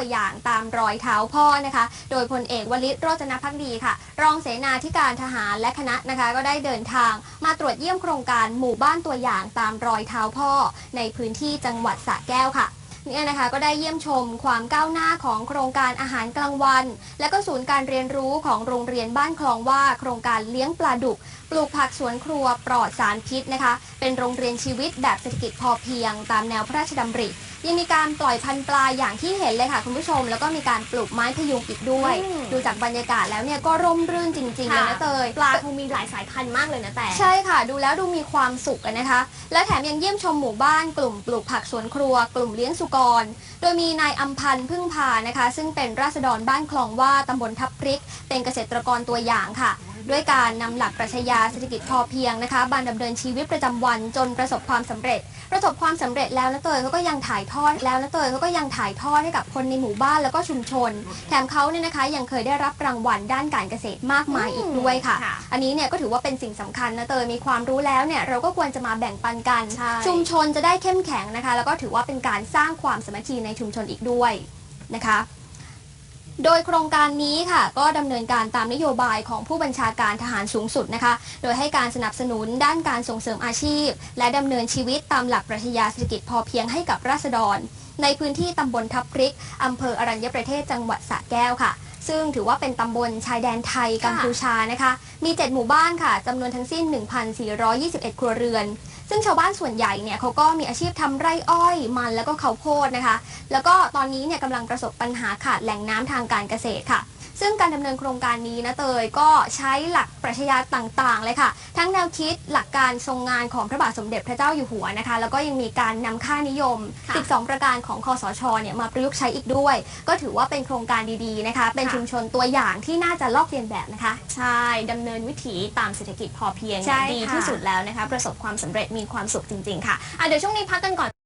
ตัวอย่างตามรอยเท้าพ่อนะคะ โดยพลเอกวลิตโรจนพักดีค่ะ รองเสนาธิการทหารและคณะนะคะ ก็ได้เดินทางมาตรวจเยี่ยมโครงการหมู่บ้านตัวอย่างตามรอยเท้าพ่อ ในพื้นที่จังหวัดสระแก้วค่ะ เนี่ยนะคะก็ได้เยี่ยมชมความก้าวหน้าของโครงการอาหารกลางวัน และก็ศูนย์การเรียนรู้ของโรงเรียนบ้านคลองว่าโครงการเลี้ยงปลาดุก ปลูกผักสวนครัวปลอดสารพิษนะคะ เป็นโรงเรียนชีวิตแบบเศรษฐกิจพอเพียง ตามแนวพระราชดำริ ยังมีการปล่อยพันธุ์ปลาอย่างที่เห็นเลยค่ะคุณผู้ชม แล้วก็มีการปลูกไม้พยุงอีกด้วย อืม ดูจากบรรยากาศแล้วเนี่ยก็ร่มรื่นจริงๆเลยนะเตย ปลาคงมีหลายสายพันธุ์มากเลยนะแต่ ใช่ค่ะ ดูแล้วดูมีความสุขอะนะคะ และแถมยังเยี่ยมชมหมู่บ้านกลุ่มปลูกผักสวนครัว กลุ่มเลี้ยงสุกร โดยมีนายอัมพันธ์พึ่งพานะคะ ซึ่งเป็นราษฎรบ้านคลองว่าตำบลทับพริก เป็นเกษตรกรตัวอย่างค่ะ ด้วยการนำหลักปรัชญาเศรษฐกิจพอเพียงนะคะบานดำเนินชีวิตประจำวันจนประสบความสำเร็จ ประสบความสำเร็จแล้วนะเตยเขาก็ยังถ่ายทอดแล้วนะเตยเขาก็ยังถ่ายทอดให้กับคนในหมู่บ้านแล้วก็ชุมชน แถมเขาเนี่ยนะคะยังเคยได้รับรางวัลด้านการเกษตรมากมายอีกด้วยค่ะ ค่ะ อันนี้เนี่ยก็ถือว่าเป็นสิ่งสำคัญนะเตยมีความรู้แล้วเนี่ยเราก็ควรจะมาแบ่งปันกัน ใช่ ชุมชนจะได้เข้มแข็งนะคะ แล้วก็ถือว่าเป็นการสร้างความสามัคคีในชุมชนอีกด้วยนะคะ โดยโครงการนี้ค่ะ ก็ดำเนินการตามนโยบายของผู้บัญชาการทหารสูงสุดนะคะ โดยให้การสนับสนุนด้านการส่งเสริมอาชีพ และดำเนินชีวิตตามหลักปรัชญาเศรษฐกิจพอเพียงให้กับราษฎร ในพื้นที่ตำบลทับพริกอำเภออรัญญประเทศจังหวัดสระแก้วค่ะ ซึ่งถือว่าเป็นตำบลชายแดนไทยกัมพูชานะคะ มี 7 หมู่บ้านค่ะจำนวนทั้งสิ้น 1,421 ครัวเรือน ซึ่งชาวบ้านส่วนใหญ่เนี่ยเขาก็มีอาชีพทำไร่อ้อยมันแล้วก็ข้าวโพดนะคะ แล้วก็ตอนนี้เนี่ยกำลังประสบปัญหาขาดแหล่งน้ำทางการเกษตรค่ะ ซึ่งการดำเนินโครงการนี้นะเตยก็ใช้หลักปรัชญาต่างๆเลยค่ะ ทั้งแนวคิดหลักการทรงงานของพระบาทสมเด็จพระเจ้าอยู่หัวนะคะ แล้วก็ยังมีการนำค่านิยมค่ะ12 ประการของคอสชเนี่ยมาประยุกต์ใช้อีกด้วย ก็ถือว่าเป็นโครงการดีๆนะคะ เป็นค่ะชุมชนตัวอย่างที่น่าจะลอกเลียนแบบนะคะ ใช่ดำเนินวิถีตามเศรษฐกิจพอเพียงใช่ดีค่ะที่สุดแล้วนะคะ ประสบความสำเร็จมีความสุขจริงๆค่ะอะเดี๋ยวช่วงนี้พักกันก่อน